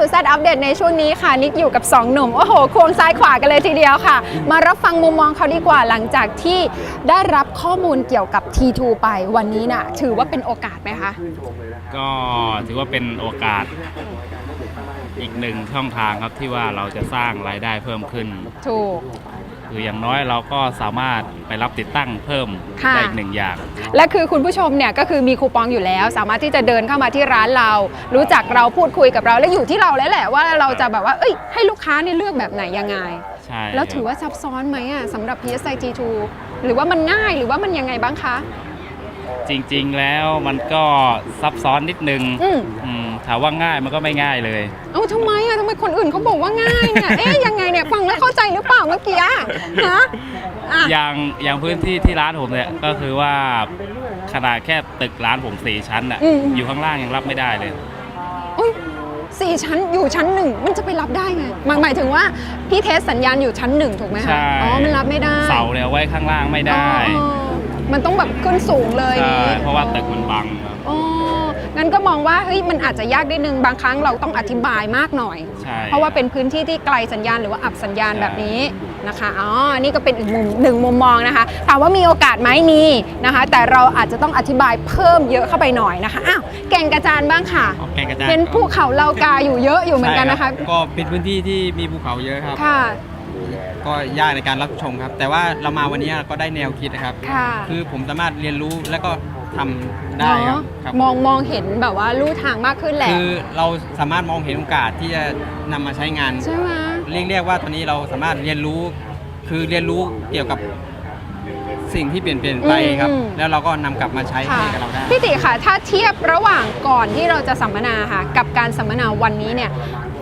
สู่ Z อัปเดตในช่วงนี้ค่ะนิกอยู่กับ 2 หนุ่ม โอ้โห ควงซ้ายขวากันเลยทีเดียวค่ะ มารับฟังมุมมองเขาดีกว่าหลังจากที่ได้รับข้อมูลเกี่ยวกับ T2 ไปวันนี้น่ะ ถือว่าเป็นโอกาสไหมคะ ก็ถือว่าเป็นโอกาสอีกหนึ่งช่องทางครับที่ว่าเราจะสร้างรายได้เพิ่มขึ้น ถูก คืออย่างน้อยเราก็สามารถไปรับติดตั้งเพิ่มค่ะ ได้อีกหนึ่งอย่าง และคือคุณผู้ชมเนี่ยก็คือมีคูปองอยู่แล้ว สามารถที่จะเดินเข้ามาที่ร้านเรา รู้จักเราพูดคุยกับเราและอยู่ที่เราแล้วแหละว่าเราจะแบบว่าเอ้ยให้ลูกค้าเนี่ยเลือกแบบไหนยังไง ใช่แล้วถือว่าซับซ้อนไหมอะสำหรับ PSI T2 หรือว่ามันง่ายหรือว่ามันยังไงบ้างคะ จริง ๆ แล้วมันก็ซับซ้อนนิดนึงอืม อืมถามว่าง่ายมันก็ไม่ง่ายเลย เอ้าทำไมอะทำไมคนอื่นเขาบอกว่าง่ายเนี่ยเอ๊ยยังไงเนี่ยฟังแล้วเข้าใจหรือเปล่าเมื่อกี้อะ ฮะอะ อย่างอย่างพื้นที่ที่ร้านผมเนี่ยก็คือว่าขนาดแค่ตึกร้านผมสี่ชั้นอะอยู่ข้างล่างยังรับไม่ได้เลย อุ้ยสี่ชั้นอยู่ชั้นหนึ่งมันจะไปรับได้ไงหมายหมายถึงว่าพี่เทสสัญญาณอยู่ชั้นหนึ่งถูกไหมคะใช่อ๋อมันรับไม่ได้เสาเนี่ยไว้ข้างล่างไม่ได้อ๋อมันต้องแบบขึ้นสูงเลยใช่นี่เพราะว่าตึกมันบังครับ อ๋อ งั้นก็มองว่าเฮ้ยมันอาจจะยากนิดนึงบางครั้งเราต้องอธิบายมากหน่อย ใช่ เพราะว่าเป็นพื้นที่ที่ไกลสัญญาณหรือว่าอับสัญญาณใช่ แบบนี้นะคะอ๋อนี่ก็เป็นอีกมุมหนึ่งมุมมองนะคะถามว่ามีโอกาสไหมมีนะคะ แต่เราอาจจะต้องอธิบายเพิ่มเยอะเข้าไปหน่อยนะคะอ้าวแก่งกระจานบ้างค่ะแก่งกระจานเป็นภูเขาเลากาอยู่เยอะอยู่เหมือนกันนะคะ ใช่รับก็เป็นพื้นที่ที่มีภูเขาเยอะครับ ค่ะ ก็ยากในการรับชมครับ แต่ว่าเรามาวันนี้ก็ได้แนวคิดนะครับ ค่ะ คือผมสามารถเรียนรู้และก็ ทำได้ครับ เนาะครับมองมองเห็นแบบว่าลู่ทางมากขึ้นแหละ คือเราสามารถมองเห็นโอกาสที่จะนำมาใช้งาน ใช่ไหม เรียกเรียกว่าตอนนี้เราสามารถเรียนรู้ คือเรียนรู้เกี่ยวกับสิ่งที่เปลี่ยนเปลี่ยนไปครับแล้วเราก็นำกลับมาใช้ค่ะให้กับเราได้ พี่ติค่ะ ถ้าเทียบระหว่างก่อนที่เราจะสัมมนาค่ะ กับการสัมมนาวันนี้เนี่ย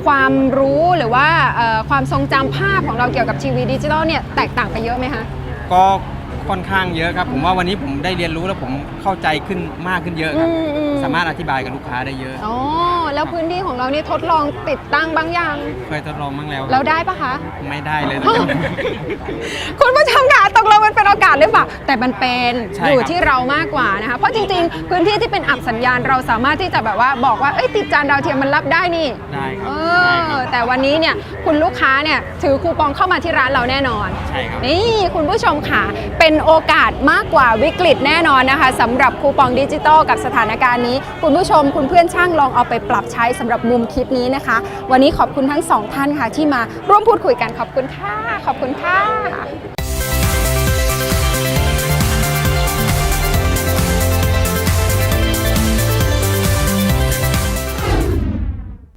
ความรู้หรือว่าเอ่อความทรงจำภาพของเราเกี่ยวกับทีวีดิจิทัลเนี่ยแตกต่างไปเยอะไหมคะ ก็ ค่อนข้างเยอะครับ ผมว่าวันนี้ผมได้เรียนรู้แล้วผมเข้าใจขึ้นมากขึ้นเยอะครับ อืมอืม สามารถอธิบายกับลูกค้าได้เยอะ อ๋อแล้วพื้นที่ของเรานี่ทดลองติดตั้งบางอย่างเคยทดลองบ้างแล้วเราได้ปะคะ ไม่ได้เลยนะอ้าวคุณผู้ชม หรือเปล่าแต่มันเป็นใช่อยู่ครับที่เรามากกว่านะคะเพราะจริงๆ พื้นที่ที่เป็นอับสัญญาณเราสามารถที่จะแบบว่าบอกว่าเอ้ยติดจานดาวเทียมมันรับได้นี่ได้ครัเอบได้คอรับแต่วันนี้เนี่ยคุณลูกค้าเนี่ยถือคูปองเข้ามาที่ร้านเราแน่นอน ใช่ครับ นี่คุณผู้ชมค่ะ เป็นโอกาสมากกว่าวิกฤตแน่นอนนะคะสำหรับคูปองดิจิตอลกับสถานการณ์นี้ คุณผู้ชมคุณเพื่อนช่างลองเอาไปปรับใช้สำหรับมุมคิดนี้นะคะ วันนี้ขอบคุณทั้งสองท่านค่ะที่มาร่วมพูดคุยกันขอบคุณค่ะ ขอบคุณค่ะ